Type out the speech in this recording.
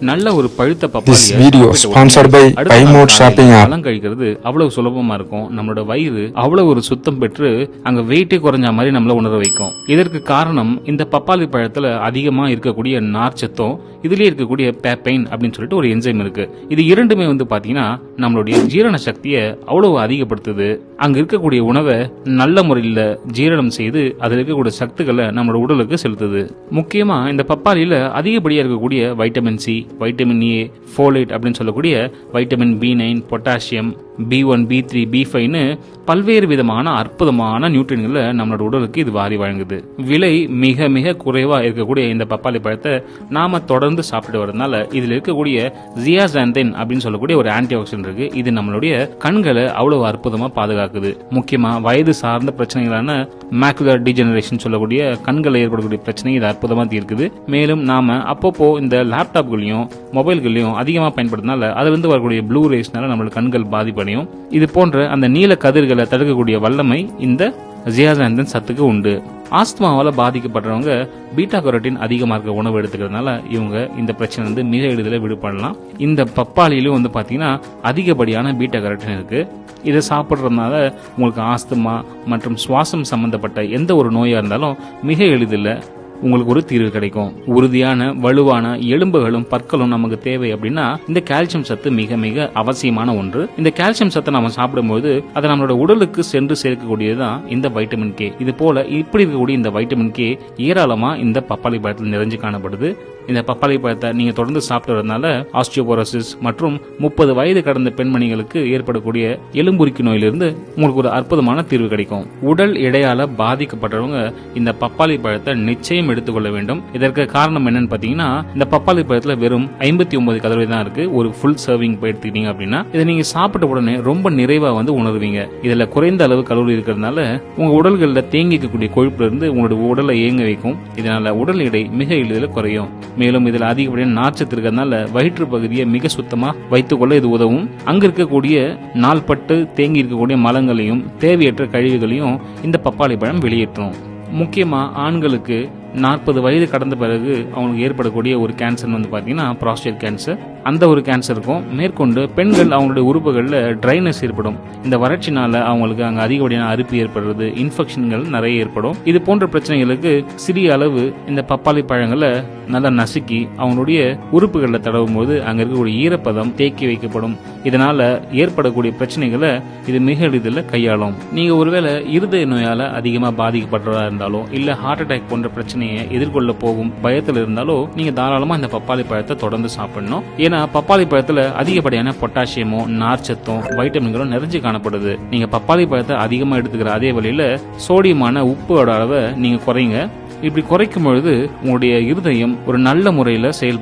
நல்ல ஒரு பழுத்த This பப்பாளியை video சாப்பிட்ட sponsored by உடனே அடுத்த iMode நாள் shopping காலையில app. பழம் கழிக்கிறது அவ்வளவு சுலபமா இருக்கும். நம்மளோட வயிறு அவ்வளவு ஒரு சுத்தம் பெற்று அங்க வெயிட்டே குறைஞ்ச மாதிரி நம்மள உணர வைக்கும். இதற்கு காரணம் இந்த பப்பாளி பழத்துல அதிகமா இருக்கக்கூடிய நார்ச்சத்தும் இதுலயே இருக்கக்கூடிய பேப்பைன் அப்படின்னு சொல்லிட்டு ஒரு என்சைம் இருக்கு. இது இரண்டுமே வந்து பாத்தீங்கன்னா நம்மளுடைய ஜீரண சக்தியை அவ்வளவு அதிகப்படுத்துது. அங்க இருக்கக்கூடிய உணவை நல்ல முறையில் ஜீரணம் செய்து அதில் இருக்கக்கூடிய சத்துக்களை நம்மளோட உடலுக்கு செலுத்துது. முக்கியமா இந்த பப்பாளியில அதிகப்படியா இருக்கக்கூடிய vitamin C vitamin A folate அப்படின்னு சொல்லக்கூடிய vitamin B nine potassium B one B three B ஃபைவ்னு பல்வேறு விதமான அற்புதமான நியூட்ரியன்களை நம்மளோட உடலுக்கு இது வாரி வழங்குது. விலை மிக மிக குறைவாக இருக்கக்கூடிய இந்த பப்பாளி பழத்தை நாம் தொடர்ந்து சாப்பிட்டு வரதுனால இதில் இருக்கக்கூடிய ஜியாசாந்தின் அப்படின்னு சொல்லக்கூடிய ஒரு ஆன்டி ஆக்சிடென்ட் இருக்கு. இது நம்மளுடைய கண்களை அவ்வளவு அற்புதமாக பாதுகாக்குது. முக்கியமாக வயது சார்ந்த பிரச்சனைகளான மேக்குலர் டிஜெனரேஷன் சொல்லக்கூடிய கண்களில் ஏற்படக்கூடிய பிரச்சனை இது அற்புதமாக தீர்க்குது. மேலும் நாம் அப்பப்போ இந்த லேப்டாப்களையும் மொபைல்களையும் அதிகமாக பயன்படுத்தினால அதுலேருந்து வரக்கூடிய ப்ளூ ரேஸ்னால நம்மளுக்கு கண்கள் பாதிப்படையும் இது போன்ற அந்த நீல கதிர்களை தடுக்கக்கூடிய வல்லமை இந்த ஜியாசாந்தன் சத்துக்கு உண்டு. ஆஸ்துமாவால் பாதிக்கப்படுறவங்க பீட்டா கரோட்டின் அதிகமாக இருக்க உணவு எடுத்துக்கிறதுனால இவங்க இந்த பிரச்சனை வந்து மிக எளிதில் விடுபடலாம் இந்த பப்பாளியிலும் வந்து பார்த்தீங்கன்னா அதிகப்படியான பீட்டா கரோட்டின் இருக்கு. இதை சாப்பிட்றதுனால உங்களுக்கு ஆஸ்துமா மற்றும் சுவாசம் சம்பந்தப்பட்ட எந்த ஒரு நோயாக இருந்தாலும் மிக எளிதில் உங்களுக்கு ஒரு தீர்வு கிடைக்கும். உறுதியான வலுவான எலும்புகளும் பற்களும் நமக்கு தேவை அப்படின்னா இந்த கால்சியம் சத்து மிக மிக அவசியமான ஒன்று. இந்த கால்சியம் சத்தை நம்ம சாப்பிடும்போது அதை நம்மளோட உடலுக்கு சென்று சேர்க்கக்கூடியதுதான் இந்த வைட்டமின் கே இது போல இப்படி இருக்கக்கூடிய இந்த வைட்டமின் கே ஏராளமா இந்த பப்பாளி பழத்தில் நிறைஞ்சு காணப்படுது. இந்த பப்பாளி பழத்தை நீங்க தொடர்ந்து சாப்பிட்டுறதுனால ஆஸ்டியோபோரோசிஸ் மற்றும் முப்பது வயது கடந்த பெண்மணிகளுக்கு ஏற்படக்கூடிய எலும்புரிக்கு நோயிலிருந்து உங்களுக்கு ஒரு அற்புதமான தீர்வு கிடைக்கும். உடல் எடையால பாதிக்கப்பட்டவங்க இந்த பப்பாளி பழத்தை நிச்சயம் எடுத்துக்கொள்ள வேண்டும். இதற்கு காரணம் என்னன்னு பாத்தீங்கன்னா இந்த பப்பாளி பழத்துல வெறும் ஐம்பத்தி ஒன்பது கலோரி தான் இருக்கு. ஒரு ஃபுல் சர்விங் எடுத்துக்கிட்டீங்க அப்படின்னா இதை நீங்க சாப்பிட்ட உடனே ரொம்ப நிறைவா வந்து உணர்வீங்க. இதுல குறைந்த அளவு கலோரி இருக்கிறதுனால உங்க உடல்கள்ல தேங்கி இருக்கக்கூடிய கொழுப்புல இருந்து உங்களுடைய உடலை இயங்க வைக்கும். இதனால உடல் எடை மிக எளிதில் குறையும். மேலும் இதில் அதிகப்படியான நார்ச்சத்து இருக்கிறதுனால வயிற்று பகுதியை மிக சுத்தமா வைத்துக்கொள்ள இது உதவும். அங்க இருக்கக்கூடிய நாள்பட்டு தேங்கி இருக்கக்கூடிய மலங்களையும் தேவையற்ற கழிவுகளையும் இந்த பப்பாளி பழம் வெளியேற்றும். முக்கியமா ஆண்களுக்கு நாற்பது வயது கடந்த பிறகு அவங்களுக்கு ஏற்படக்கூடிய ஒரு கேன்சர் வந்து பார்த்தீங்கன்னா ப்ராஸ்டேட் கேன்சர் அந்த ஒரு கேன்சருக்கும் மேற்கொண்டு பெண்கள் அவங்களுடைய உறுப்புகளில் ட்ரைனஸ் ஏற்படும். இந்த வறட்சினால அவங்களுக்கு அங்கே அதிகப்படியான அரிப்பு ஏற்படுறது இன்ஃபெக்ஷன்கள் நிறைய ஏற்படும். இது போன்ற பிரச்சனைகளுக்கு சிறிய அளவு இந்த பப்பாளி பழங்களை நல்லா நசுக்கி அவங்களுடைய உறுப்புகளில் தடவும் போது அங்கே இருக்கக்கூடிய ஈரப்பதம் தேக்கி வைக்கப்படும். இதனால ஏற்படக்கூடிய பிரச்சனைகளை இது மிக எளிதில் கையாளும். நீங்க ஒருவேளை இருதய நோயால அதிகமாக பாதிக்கப்படுறதா இருந்தாலும் இல்ல ஹார்ட் அட்டாக் போன்ற பிரச்சனை பிரச்சனையை எதிர்கொள்ள போகும் பயத்தில் இருந்தாலோ நீங்க தாராளமா இந்த பப்பாளி பழத்தை தொடர்ந்து சாப்பிடணும். ஏன்னா பப்பாளி பழத்துல அதிகப்படியான பொட்டாசியமும் நார்ச்சத்தும் வைட்டமின்களும் நிறைஞ்சு காணப்படுது. நீங்க பப்பாளி பழத்தை அதிகமா எடுத்துக்கிற அதே வழியில சோடியமான உப்போட அளவை நீங்க குறைங்க. இப்படி குறைக்கும் பொழுது உங்களுடைய இருதயம் ஒரு நல்ல முறையில் செயல்படும்.